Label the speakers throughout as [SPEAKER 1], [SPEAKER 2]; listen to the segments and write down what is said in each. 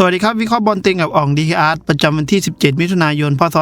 [SPEAKER 1] สวัสดีครับ วิเคราะห์บอลเต็งกับอ่องดีอาร์ตประจำวันที่ 17 มิถุนายน พศ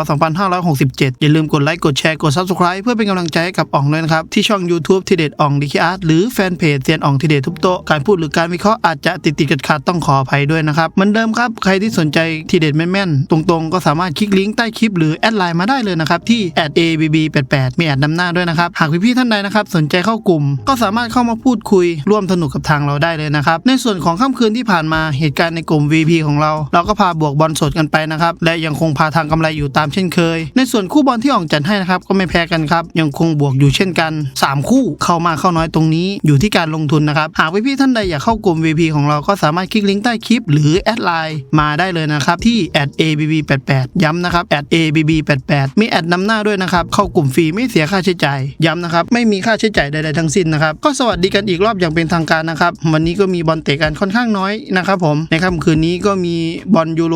[SPEAKER 1] 2567 อย่าลืมกดไลค์ กดแชร์ กด Subscribe เพื่อเป็นกำลังใจให้กับอ่องด้วยนะครับ ที่ช่อง YouTube ทีเด็ดอ่องดีอาร์ตหรือแฟนเพจเซียนอ่องทีเด็ดทุบโต๊ะการพูดหรือการวิเคราะห์อาจจะติดติดขัดขัดต้องขออภัยด้วยนะครับ เหมือนเดิมครับ ใครที่สนใจทีเด็ดแม่นๆ ตรงๆ ก็สามารถคลิกลิงก์ใต้คลิปหรือแอดไลน์มาได้เลยนะครับที่ @abb88 มีแอดนำหน้าด้วยนะครับหากพี่ๆท่านใดนะครับสนใจเข้ากลุ่ม ก็สามารถเข้ามาพูดคุยร่วมสนุกกับทางเราได้เลยนะครับในส่วนของค่ำคืนที่ผ่านมาเหตุการณ์ในกลุ่ม VP ของเรา เราก็พาบวกบอลสดกันไปนะครับ และยังคงพาทางกำไรอยู่ตามเช่นเคย ในส่วนคู่บอลที่อ่องจัดให้นะครับก็ไม่แพ้กันครับ ยังคงบวกอยู่เช่นกัน 3 คู่เข้ามาเข้าน้อยตรงนี้อยู่ที่การลงทุนนะครับ หากพี่ๆท่านใดอยากเข้ากลุ่ม VP ของเราก็สามารถคลิกลิงก์ใต้คลิป หรือแอดไลน์มาได้เลยนะครับที่ @abb88 ย้ำนะครับ @abb88 มีแอดนำหน้าด้วยนะครับเข้ากลุ่มฟรีไม่เสียค่าใช้จ่ายย้ำนะครับไม่มีค่าใช้จ่ายใดๆทั้งสิ้นนะครับก็สวัสดีกันอีกรอบอย่างเป็นทางการนะครับวันนี้ก็มีบอลเตะกันค่อนข้างน้อยนะครับผมในค่ำคืนนี้ก็มีบอลยูโร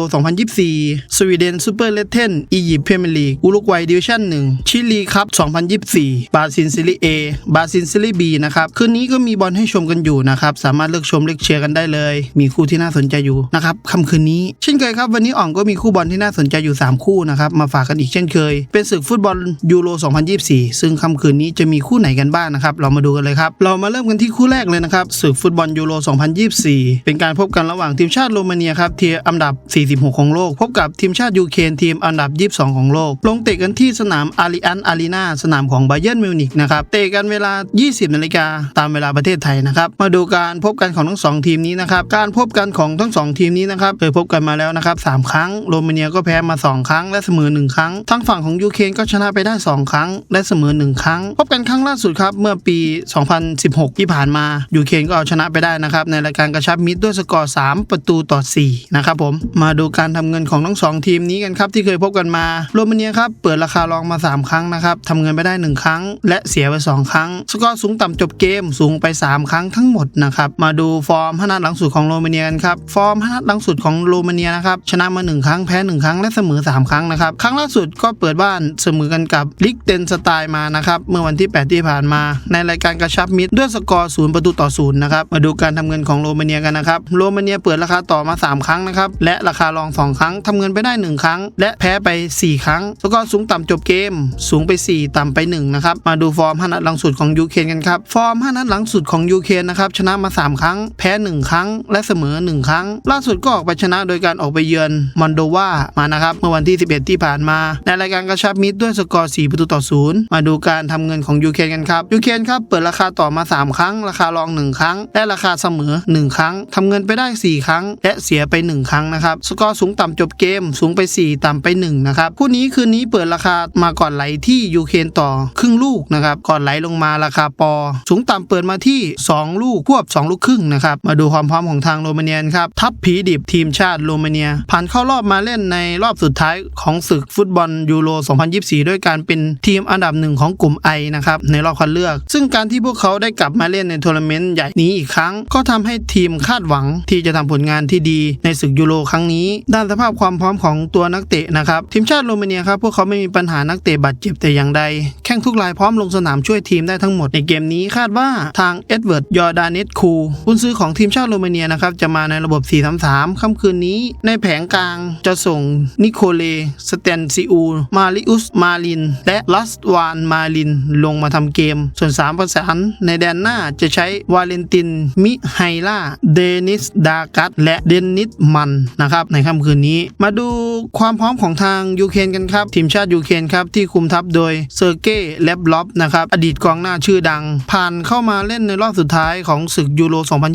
[SPEAKER 1] 2024 สวีเดนซูเปอร์เลเทนอียิปต์พรีเมียร์ลีก อุรุกวัยดิวิชั่น 1 ชิลีครับ 2024บราซิลซีรีเอบราซิลซีรีบีนะครับ คืนนี้ก็มีบอลให้ชมกันอยู่นะครับ สามารถเลือกชมเลือกเชียร์กันได้เลย มีคู่ที่น่าสนใจอยู่นะครับค่ำคืนนี้ เช่นเคยครับ วันนี้อ่องก็มีคู่บอลที่น่าสนใจอยู่ 3 คู่นะครับมาฝากกันอีกเช่นเคย เป็นศึกฟุตบอลยูโร 2024 ซึ่งค่ำคืนนี้จะมีคู่ไหนกันบ้างนะครับเรามาดูกันเลยครับเรามาเริ่มกันที่คู่แรกเลยนะครับศึกฟุตบอลยูโร 2024 เป็นการพบกันระหว่างทีมชาติโรมาเนียครับทีมอันดับ 46 ของโลก พบกับทีมชาติยูเครนทีมอันดับ 22 ของโลก ลงเตะกันที่สนามอาริอันอารีนาสนามของไบเย r ร์นมิวนิกนะครับเตะกันเวลา 20 นาฬิกาตามเวลาประเทศไทยนะครับมาดูการพบกันของทั้งสองทีมนี้นะครับการพบกันของทั้งสองทีมนี้นะครับเคยพบกันมาแล้วนะครับสามครั้งโรมาเนียก็แพ้มา 2 ครั้งและเสมอ 1 ครั้ง ทั้งฝั่งของยูเครนก็ชนะไปได้ 2 ครั้ง และเสมอ 1 ครั้ง พบกันครั้งล่าสุดครับเมื่อปี 2016 ที่ผ่านมายูเครนก็เอาชนะไปได้นะครับในรายการกระชับมิตรด้วยสกอร์ 3 ประตูต่อ 4นะครับผมมาดูการทำเงินของทั้งสองทีมนี้กันครับที่เคยพบกันมาโรมาเนียครับเปิดราคารองมา 3 ครั้งนะครับทำเงินไปได้ 1 ครั้ง และเสียไป 2 ครั้ง สกอร์สูงต่ำจบเกมสูงไป 3 ครั้งทั้งหมดนะครับมาดูฟอร์มห้านัดหลังสุดของโรมาเนียกันครับฟอร์มห้านัดหลังสุดของโรมาเนียนะครับชนะมา 1 ครั้งแพ้ 1 ครั้งและเสมอ 3 ครั้งนะครับครั้งล่าสุดก็เปิดบ้านเสมอกันกับลิกเตนสไตล์มานะครับเมื่อวันที่ 8 ที่ผ่านมา ในรายการกระชับมิตรด้วยสกอร์0ประตูต่อ0นะครับมาดูการทำเงินของโรมาเนียกันนะครับโรมาเนียเปิดราคาต่อมา 3ครั้งนะครับ และราคารอง 2 ครั้งทำเงินไปได้ 1 ครั้ง และแพ้ไป 4 ครั้ง สกอร์สูงต่ำจบเกม สูงไป 4 ต่ำไป 1 นะครับ มาดูฟอร์ม5นัดหลังสุดของยูเครนกันครับ ฟอร์ม5นัดหลังสุดของยูเครนนะครับ ชนะมา 3 ครั้ง แพ้ 1 ครั้ง และเสมอ 1 ครั้ง ล่าสุดก็ออกไปชนะโดยการออกไปเยือนมอนโดวามานะครับ เมื่อวันที่ 11 ที่ผ่านมา ในรายการกระชับมิตรด้วยสกอร์ 4 ประตูต่อ 0 มาดูการทำเงินของยูเครนกันครับ ยูเครนครับ เปิดราคาต่อมา 3 ครั้ง ราคารอง 1 ครั้ง และราคาเสมอ 1 ครั้งทำเงินไปได้ 4 ครั้ง และเสียไป 1 ครั้งนะครับ สกอร์สูงต่ำจบเกมสูงไป 4 ต่ำไป1นะครับคู่นี้คืนนี้เปิดราคามาก่อนไหลที่ยูเครนต่อครึ่งลูกนะครับก่อนไหลลงมาราคาปอ สูงต่ำเปิดมาที่ 2 ลูกควบ 2 ลูกครึ่งนะครับมาดูความพร้อมของทางโรมาเนียครับทัพผีดิบทีมชาติโรมาเนีย ผ่านเข้ารอบมาเล่นในรอบสุดท้ายของศึกฟุตบอลยูโร 2024 ด้วยการเป็นทีมอันดับหนึ่งของกลุ่มไอนะครับในรอบคัดเลือก ซึ่งการที่พวกเขาได้กลับมาเล่นในทัวร์นาเมนต์ใหญ่นี้อีกครั้ง ก็ทำให้ทีมคาดหวังที่จะทำผลงานที่ดีในศึกยูโรครั้งนี้ ด้านสภาพความพร้อมของตัวนักเตะนะครับทีมชาติโรมาเนียครับพวกเขาไม่มีปัญหานักเตะบาดเจ็บแต่อย่างใด แข้งทุกรายพร้อมลงสนามช่วยทีมได้ทั้งหมดในเกมนี้คาดว่าทางเอ็ดเวิร์ดยอร์ดาเนตคูกุนซื้อของทีมชาติโรมาเนียนะครับจะมาในระบบ 4-3-3 ค่ำคืนนี้ ในแผงกลางจะส่งนิโคเลสเตนซิอูมาริอุสมาลิน และลัสวานมาลินลงมาทำเกม ส่วน3ประสานในแดนหน้าจะใช้วาเลนตินมิไฮล่าเดนิสดากัสและเดนิสมันนะครับในค่ำคืนนี้ มาดูความพร้อมของทางยูเครนกันครับ ทีมชาติยูเครนครับที่คุมทัพโดยเซอร์เก้เลบล็อบนะครับอดีตกองหน้าชื่อดัง ผ่านเข้ามาเล่นในรอบสุดท้ายของศึกยูโร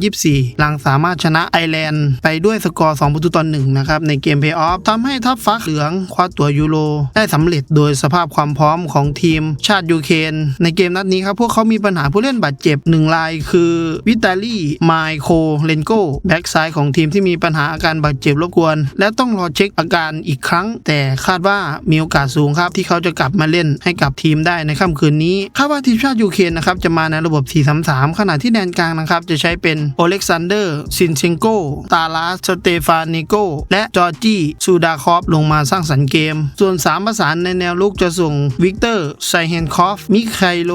[SPEAKER 1] 2024 หลังสามารถชนะไอร์แลนด์ไปด้วยสกอร์ 2 ประตูต่อ1นะครับในเกมเพย์ออฟทำให้ทัพฟ้าเหลืองคว้าตัวยูโรได้สำเร็จโดยสภาพความพร้อมของทีมชาติยูเครนในเกมนัดนี้ครับพวกเขามีปัญหาผู้เล่นบาดเจ็บหนึ่งรายคือวิตาลีไมโคเลนโกแบ็กซ้ายของทีมที่มีปัญหาอาการบาดเจ็บรบกวน และต้องรอเช็คอาการอีกครั้ง แต่คาดว่ามีโอกาสสูงครับ ที่เขาจะกลับมาเล่นให้กับทีมได้ในค่ำคืนนี้คาดว่าทีมชาติยูเครนนะครับจะมาในระบบ 4-3-3 ขณะที่แดนกลางนะครับจะใช้เป็นโอเล็กซานเดอร์ซินเชงโกตาลาสเตฟานิโกและจอร์จี้ซูดาคอฟลงมาสร้างสรรค์เกม ส่วน 3 ประสานในแนวลุกจะส่งวิกเตอร์ไซเฮนคอฟมิไคโล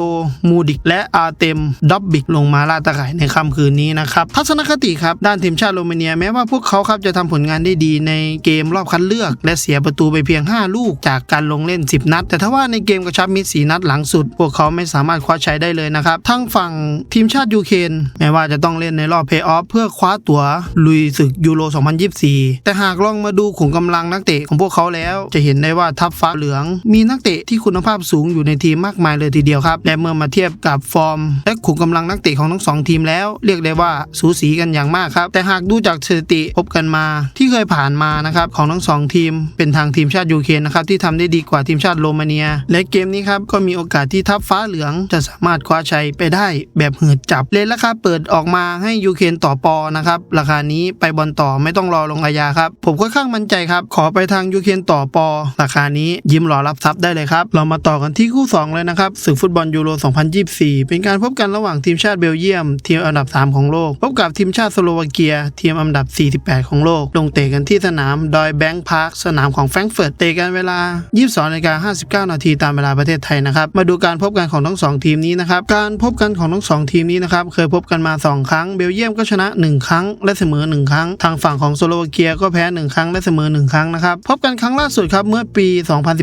[SPEAKER 1] มูดิก และอาร์เตมดอบบิกลงมาล่าตะข่ายในค่ำคืนนี้นะครับทัศนคติครับด้านทีมชาติโรมาเนียแม้ว่าพวกเขาเขาครับจะทำผลงานได้ดีในเกมรอบคัดเลือก และเสียประตูไปเพียง 5 ลูกจากการลงเล่น 10 นัด แต่ถ้าว่าในเกมกระชับมิตรสีนัดหลังสุด พวกเขาไม่สามารถคว้าชัยได้เลยนะครับ ทั้งฝั่งทีมชาติยูเครนแม้ว่าจะต้องเล่นในรอบเพย์ออฟเพื่อคว้าตั๋วลุยศึกยูโร 2024 แต่หากลองมาดูขุมกำลังนักเตะของพวกเขาแล้ว จะเห็นได้ว่าทัพฟ้าเหลือง มีนักเตะที่คุณภาพสูงอยู่ในทีมมากมายเลยทีเดียวครับและเมื่อมาเทียบกับฟอร์ม และขุมกำลังนักเตะของทั้งสองทีมแล้ว เรียกได้ว่าสูสีกันอย่างมากครับแต่หากดูจากสถิติพบกันมา ที่เคยผ่านมานะครับของทั้งสองทีม เป็นทางทีมชาติยูเครนนะครับที่ทำได้ดีกว่าทีมชาติโรมาเนีย และเกมนี้ครับก็มีโอกาสที่ทัพฟ้าเหลืองจะสามารถคว้าชัยไปได้แบบเหือดจับเลนราคาเปิดออกมาให้ยูเครนต่อปอนะครับราคานี้ไปบอลต่อไม่ต้องรอลงอาญาครับผมค่อนข้างมั่นใจครับขอไปทางยูเครนต่อปอราคานี้ยิ้มรอรับทรัพย์ได้เลยครับเรามาต่อกันที่คู่สองเลยนะครับศึกฟุตบอลยูโร 2024 เป็นการพบกันระหว่างทีมชาติเบลเยียม ทีมอันดับ 3 ของโลก พบกับทีมชาติสโลวาเกีย ทีมอันดับ 48ของโลก ลงเตะกันที่สนามดอยแบงค์พาร์คสนามของแฟรงก์เฟิร์ตเตะกันเวลา 22นาฬิกา59 นาทีตามเวลาประเทศไทยนะครับ มาดูการพบกันของทั้งสองทีมนี้นะครับ การพบกันของทั้งสองทีมนี้นะครับ เคยพบกันมา 2 ครั้ง เบลเยียมก็ชนะ 1 ครั้ง และเสมอ 1 ครั้ง ทางฝั่งของสโลวาเกียก็แพ้ 1 ครั้ง และเสมอ 1 ครั้งนะครับ พบกันครั้งล่าสุดครับเมื่อปี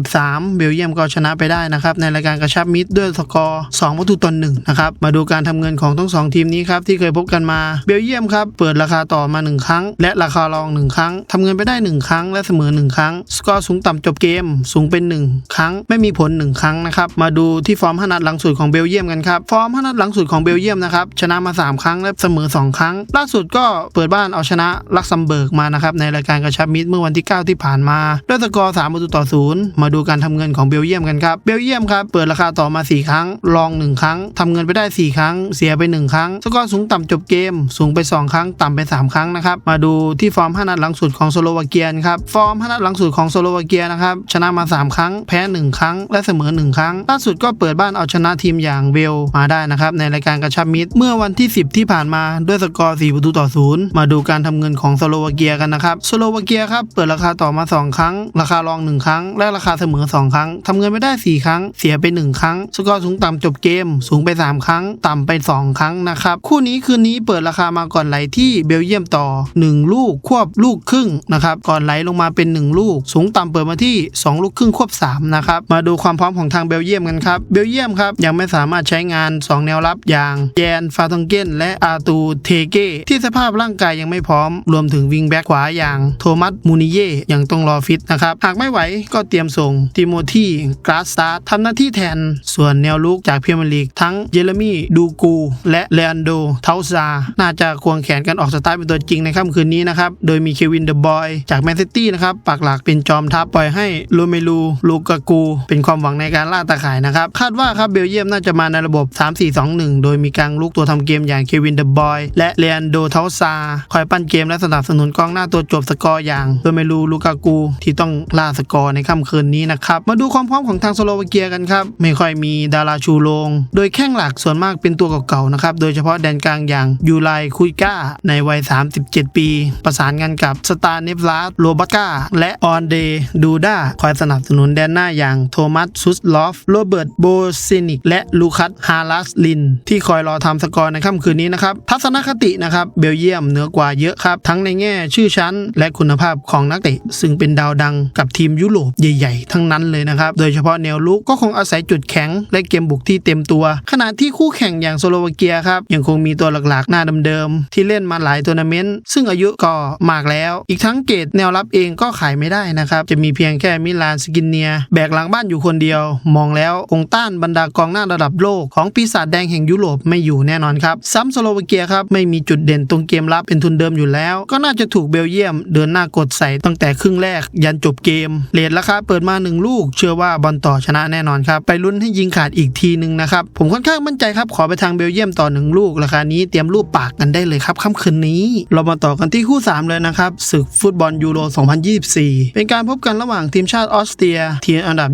[SPEAKER 1] 2013 เบลเยียมก็ชนะไปได้นะครับในรายการกระชับมิตรด้วยสกอร์2ประตูต่อ1นะครับ มาดูการทำเงินของทั้งสองทีมนี้ครับที่เคยพบกันมา เบลเยียมครับเปิดราคาต่อมา 1 ครั้ง และราคารอง 1 ครั้งทำเงินไปได้ 1 ครั้งและเสมอ 1 ครั้ง สกอร์สูงต่ำจบเกม สูงเป็น 1 ครั้ง ไม่มีผล 1 ครั้งนะครับ มาดูที่ฟอร์ม5นัดหลังสุดของเบลเยียมกันครับ ฟอร์ม5นัดหลังสุดของเบลเยียมนะครับ ชนะมา 3 ครั้งและเสมอ 2 ครั้ง ล่าสุดก็เปิดบ้านเอาชนะลักซัมเบิร์กมานะครับในรายการกระชับมิตรเมื่อวันที่ 9 ที่ผ่านมาด้วยสกอร์3ประตูต่อ0มาดูการทำเงินของเบลเยียมกันครับ เบลเยียมครับเปิดราคาต่อมา 4 ครั้ง ลอง 1 ครั้งทำเงินไปได้ 4 ครั้ง เสียไป 1 ครั้ง สกอร์สูงต่ำจบเกม สูงไป 2 ครั้ง ต่ำไป 3 ครั้งนะครับ มาดูที่ฟอร์ม5นัดหลังสุดของสโลวาเกียครับฟอร์ม5นัดหลังสุดของสโลวาเกียนะครับชนะมา 3 ครั้ง แพ้ 1 ครั้ง และเสมอ 1 ครั้ง ล่าสุดก็เปิดบ้านเอาชนะทีมอย่างเวลมาได้นะครับในรายการกระชับมิตรเมื่อวันที่ 10 ที่ผ่านมาด้วยสกอร์ 4 ประตูต่อ 0 มาดูการทำเงินของสโลวาเกียกันนะครับสโลวาเกียครับเปิดราคาต่อมา 2 ครั้ง ราคารอง 1 ครั้ง และราคาเสมอ 2 ครั้งทำเงินไม่ได้ 4 ครั้ง เสียไป 1 ครั้ง สกอร์สูงต่ำจบเกม สูงไป 3 ครั้ง ต่ำไป 2 ครั้งนะครับคู่นี้คืนนี้เปิดราคามาก่อนไหลที่เบลเยียมต่อ1ลูกควบลูกครึ่งนะครับก่อนไหลลงมาเป็น 1 ลูก สูงต่ำเปิดมาที่ 2 ลูกครึ่งควบ3นะครับมาดูความพร้อมของทางเบลเยียมกันครับเบลเยียมครับยังไม่สามารถใช้งาน 2 แนวรับอย่างแยนฟาตองเกนและอาตูเทเก้ที่สภาพร่างกายยังไม่พร้อม รวมถึงวิงแบ็กขวาอย่างโทมัสมูนิเย่ยังต้องรอฟิตนะครับหากไม่ไหวก็เตรียมส่งติโมธีกราสตาร์ทำหน้าที่แทนส่วนแนวลุกจากพรีเมียร์ลีกทั้งเยเรมี่ดูกู และเลอันโดเทาซาน่าจะควงแขนกันออกสตาร์ทเป็นตัวจริงในค่ำคืนนี้นะครับ โดยมีเควินเดอะบอยจากแมนซิตี้นะครับปักหลักเป็นจอมทัพปล่อยให้โรเมลูลูกากู เป็นความหวังในการล่าตาข่ายนะครับ คาดว่าครับเบลเยียมน่าจะมาในระบบ 3-4-2-1 โดยมีกลางลูกตัวทำเกมอย่างเควินเดอะบอยและเลอันโดเทาซาคอยปั้นเกมและสนับสนุนกองหน้าตัวจบสกอร์อย่างโรเมลูลูกากูที่ต้องล่าสกอร์ในค่ำคืนนี้นะครับมาดูความพร้อมของทางสโลวาเกียกันครับไม่ค่อยมีดาราชูโรงโดยแข้งหลักส่วนมากเป็นตัวเก่าๆนะครับโดยเฉพาะแดนกลางอย่างยูไลคุยก้าในวัย 37 ปีประสานงานกับสตาร์เนฟลาสโรบัตกาและออนเดดูด้าคอยสนับสนุนแดนหน้าอย่างโทมัสซุสลอฟ โรเบิร์ตโบซินิก และลูคัสฮาลัสลิน ที่คอยรอทำสกอร์ในค่ำคืนนี้นะครับ ทัศนคตินะครับเบลเยียมเหนือกว่าเยอะครับ ทั้งในแง่ชื่อชั้น และคุณภาพของนักเตะ ซึ่งเป็นดาวดังกับทีมยุโรปใหญ่ ๆ ทั้งนั้นเลยนะครับ โดยเฉพาะแนวลุกก็คงอาศัยจุดแข็ง และเกมบุกที่เต็มตัว ขณะที่คู่แข่งอย่างสโลวาเกียครับยังคงมีตัวหลักๆ หน้าเดิมๆที่เล่นมาหลายทัวร์นาเมนต์ซึ่งอายุก็มากแล้ว อีกทั้งเกตแนวรับเองก็ขายไม่ได้นะครับ จะมีเพียงแค่มิลานสกินเนีย แบกหลังบ้านอยู่คนเดียว มองแล้วคงต้านบรรดากองหน้าระดับโลกของปีศาจแดงแห่งยุโรปไม่อยู่แน่นอนครับ ซ้ำสโลวาเกียครับ ไม่มีจุดเด่นตรงเกมรับเป็นทุนเดิมอยู่แล้ว ก็น่าจะถูกเบลเยียม เดินหน้ากดใส่ตั้งแต่ครึ่งแรก ยันจบเกมเลทราคาเปิดมา 1 ลูก เชื่อว่าบอลต่อชนะแน่นอนครับ ไปลุ้นให้ยิงขาดอีกทีหนึ่งนะครับ ผมค่อนข้างมั่นใจครับ ขอไปทางเบลเยียมต่อ 1 ลูก ราคานี้เตรียมรูปปากกันได้เลยครับค่ำคืนนี้ เรามาต่อกันที่คู่3 เลยนะครับศึกฟุตบอลยูโร 2024 เป็นการพบกันระหว่างทีมชาติออสเตรีย ทีมอันดับ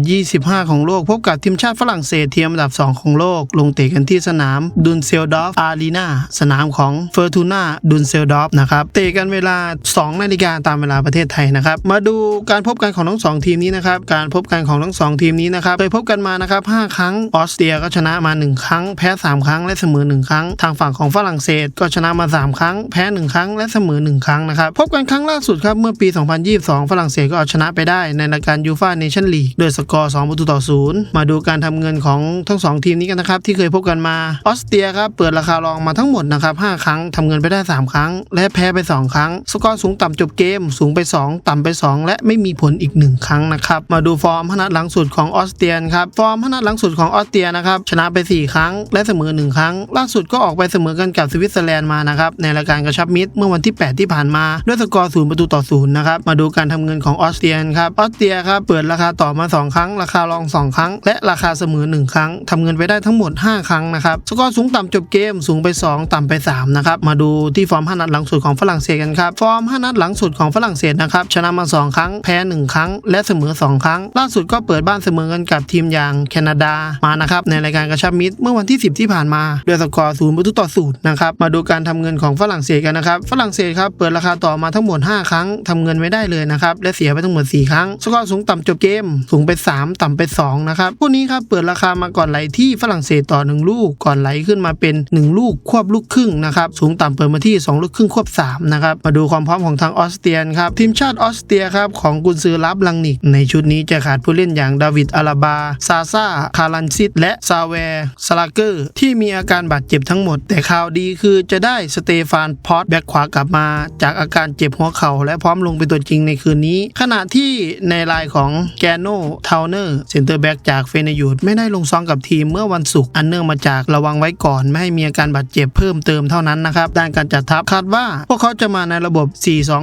[SPEAKER 1] 25 ของโลก พบกับทีมชาติฝรั่งเศสทีมอันดับ 2 ของโลก ลงเตะกันที่สนามดุนเซลดอฟอารีนาสนามของเฟอร์ทูนาดุนเซลดอฟนะครับเตะกันเวลา 2 นาฬิกาตามเวลาประเทศไทยนะครับมาดูการพบกันของทั้งสองทีมนี้นะครับการพบกันของทั้งสองทีมนี้นะครับเคยพบกันมานะครับ5ครั้งออสเตรียก็ชนะมา 1 ครั้ง แพ้ 3 ครั้งและเสมอ 1 ครั้ง ทางฝั่งของฝรั่งเศสก็ชนะมา 3 ครั้ง แพ้ 1 ครั้งและเสมอ 1 ครั้งนะครับ พบกันครั้งล่าสุดครับเมื่อปี 2022 ฝรั่งเศสก็เอาชนะไปได้ในรายการยูฟ่าเนชั่นลีกด้วยสกอร์2ประตูต่อ0มาดูการทำเงินของทั้ง 2 ทีมนี้กันนะครับ ที่เคยพบกันมาออสเตรียครับเปิดราคารองมาทั้งหมดนะครับ5ครั้งทำเงินไปได้ 3 ครั้ง และแพ้ไป 2 ครั้ง สกอร์สูงต่ำจบเกม สูงไป 2 ต่ำไป 2 และไม่มีผลอีก 1 ครั้งนะครับมาดูฟอร์มพนัดหลังสุดของออสเตรียครับฟอร์มพนัดหลังสุดของออสเตรียนะครับชนะไป 4 ครั้ง และเสมอ 1 ครั้ง ล่าสุดก็ออกไปเสมอกันกับสวิตเซอร์แลนด์มานะครับในรายการกระชับมิตรเมื่อวันที่ 8 ที่ผ่านมา ด้วยสกอร์0ประตูต่อ0นย์นะครับ มาดูการทำเงินของออสเตรียครับ ออสเตรียครับ เปิดราคาต่อมา 2 ครั้ง ราคารอง 2 ครั้ง และราคาเสมอ 1 ครั้งทำเงินไปได้ทั้งหมด 5 ครั้งนะครับ สกอร์สูงต่ำจบเกมสูงไป 2 ต่ำไป3นะครับ มาดูที่ฟอร์ม5นัดหลังสุดของฝรั่งเศสกันครับ ฟอร์ม5นัดหลังสุดของฝรั่งเศสนะครับ ชนะมา 2 ครั้ง แพ้ 1 ครั้ง และเสมอ 2 ครั้ง ล่าสุดก็เปิดบ้านเสมอกันกับทีมอย่างแคนาดา มานะครับ ในรายการกระชับมิตรเมื่อวันที่ 10 ที่ผ่านมา ด้วยสกอร์0ประตูต่อ0นะครับ มาดูการทำเงินของฝรั่งเศสกันนะครับ ฝรั่งเศสครับเปิดราคาต่อมาทั้งหมด 5 ครั้งทำเงินไม่ได้เลยนะครับและเสียไปทั้งหมด 4 ครั้งสกอร์สูงต่ำจบเกม สูงไป 3 ต่ำไป 2 นะครับพวกนี้ครับเปิดราคามาก่อนไหลที่ฝรั่งเศสต่อ 1 ลูก ก่อนไหลขึ้นมาเป็น 1 ลูกควบลูกครึ่งนะครับสูงต่ำเปิดมาที่ 2 ลูกครึ่งควบ 3 นะครับมาดูความพร้อมของทางออสเตรียครับทีมชาติออสเตรียครับของกุนซือรับลังนิก ในชุดนี้จะขาดผู้เล่นอย่างดาวิดอาราบาซาซาคารันซิตและซาเวร์สลาเกอร์ที่มีอาการบาดเจ็บทั้งหมด แต่ข่าวดีคือจะได้สเตฟานพอตแบ็กขวากลับมาจากอาการเจ็บหัวเข่าและพร้อมลงเป็นตัวจริงในคืนนี้ ขณะที่ในรายของแกโนเทาเนอร์เซนเตอร์แบ็กจากเฟเนยูดไม่ได้ลงซ้อมกับทีมเมื่อวันศุกร์อันเนื่องมาจากระวังไว้ก่อน ไม่ให้มีอาการบาดเจ็บเพิ่มเติมเท่านั้นนะครับ ด้านการจัดทัพคาดว่า พวกเขาจะมาในระบบ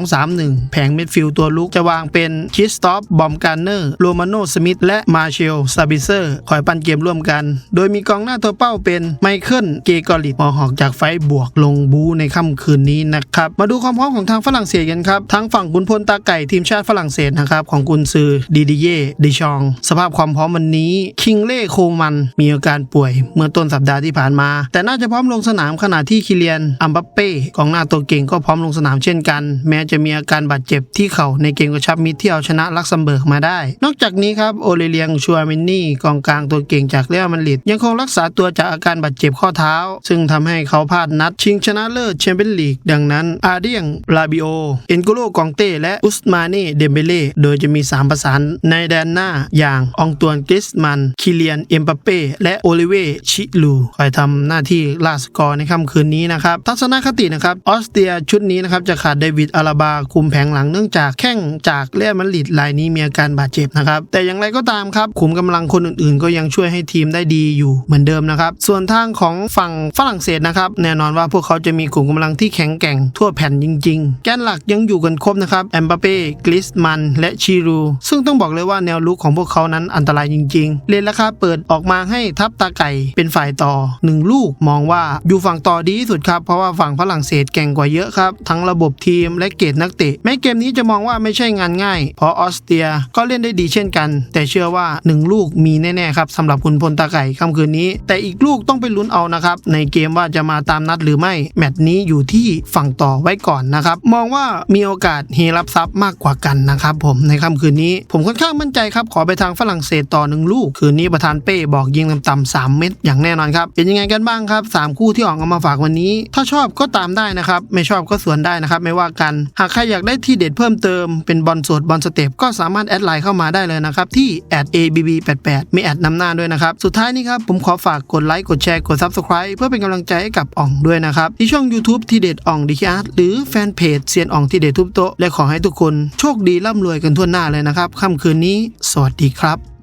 [SPEAKER 1] 4-2-3-1 แผงมิดฟิลด์ตัวลุกจะวางเป็นคิสตอฟบอมการเนอร์โรมาโนสมิธและมาเชลซาบิเซอร์คอยปั้นเกมร่วมกัน โดยมีกองหน้าตัวเป้าเป็นไมเคิลเกกอริตมอหอกจากไฟบวกลงบูในค่ำคืนนี้นะครับมาดูความพร้อมของทางฝรั่งเศสกันครับทั้งฝั่งกุนพลตาไก่ทีมชาติฝรั่งเศสนะครับของกุนซือดีดีเย่ดิชอง สภาพความพร้อมวันนี้คิงเล่โคมันมีอาการป่วยเมื่อต้นสัปดาห์ที่ผ่านมา แต่น่าจะพร้อมลงสนามขณะที่คิเลียนอัมบัปเป้กองหน้าตัวเก่งก็พร้อมลงสนามเช่นกัน แม้จะมีอาการบาดเจ็บที่เข่าในเกมกระชับมิตรที่เอาชนะลักเซมเบิร์กมาได้ นอกจากนี้ครับโอเลเลียงชัวมินนี่กองกลางตัวเก่งจากเรอัลมาดริดยังคงรักษาตัวจากอาการบาดเจ็บข้อเท้า ซึ่งทำให้เขาพลาดนัดชิงชนะเลิศแชมเปี้ยนลีกดังนั้นอาเดียงลาบิโอ เอ็นโกโลกองเต้ และอุสมาเน่ เดมเบเล่ โดยจะมี 3 ประสานในแดนหน้าอย่างองตวนกริสมัน คิเลียน เอ็มบัปเป้ และโอลิเว ชิลูคอยทำหน้าที่ล่าสกอร์ในค่ำคืนนี้นะครับ ทัศนคตินะครับ ออสเตรียชุดนี้นะครับจะขาดเดวิด อาราบา คุมแผงหลังเนื่องจากแข้งจากเรอัลมาดริดรายนี้มีอาการบาดเจ็บนะครับ แต่อย่างไรก็ตามครับ ขุมกำลังคนอื่นๆ ก็ยังช่วยให้ทีมได้ดีอยู่เหมือนเดิมนะครับ ส่วนทางของฝั่งฝรั่งเศสนะครับ แน่นอนว่าพวกเขาจะมีขุมกำลังที่แข็งแกร่งทั่วแผ่นจริงๆ แกนหลักยังอยู่กันครบนะครับแอมบาเป้กริสมันและชิรูซึ่งต้องบอกเลยว่าแนวลุกของพวกเขานั้นอันตรายจริง ๆ เลนราคาเปิดออกมาให้ทัพตาไก่เป็นฝ่ายต่อ 1 ลูกมองว่าอยู่ฝั่งต่อดีที่สุดครับเพราะว่าฝั่งฝรั่งเศสแก่งกว่าเยอะครับ ทั้งระบบทีมและเกรดนักเตะแม้เกมนี้จะมองว่าไม่ใช่งานง่าย เพราะออสเตรียก็เล่นได้ดีเช่นกัน แต่เชื่อว่า 1 ลูกมีแน่ๆครับสำหรับคุณพลตาไก่ค่ำคืนนี้ แต่อีกลูกต้องไปลุ้นเอานะครับในเกมว่าจะมาตามนัดหรือไม่แมตช์นี้อยู่ที่ฝั่งต่อไว้ก่อนนะครับ มองว่ามีโอกาสเฮรับทรัพย์มากกว่ากันนะครับผมในค่ำคืนนี้ ผมค่อนข้างมั่นใจครับ ขอไปทางฝรั่งเศสต่อหนึ่งลูก คืนนี้ประธานเป้บอกยิงต่ำๆ3เม็ดอย่างแน่นอนครับ เป็นยังไงกันบ้างครับสามคู่ที่ออกมาฝากวันนี้ ถ้าชอบก็ตามได้นะครับ ไม่ชอบก็สวนได้นะครับไม่ว่ากัน หากใครอยากได้ที่เด็ดเพิ่มเติมเป็นบอลสดบอลสเต็ปก็สามารถแอดไลน์เข้ามาได้เลยนะครับที่ @abb88 มีแอดนำหน้าด้วยนะครับสุดท้ายนี้ครับผมขอฝากกดไลค์กดแชร์กด Subscribe เพื่อเป็นกำลังใจให้กับอ่องด้วยนะครับที่ช่อง YouTube ที่เด็ดอ่องดีอาร์หรือแฟนเพจเซียนอ่องที่เดทุบโตและขอให้ทุกคนโชคดีร่ำรวยกันทั่วหน้าเลยนะครับค่ำคืนนี้ สวัสดีครับ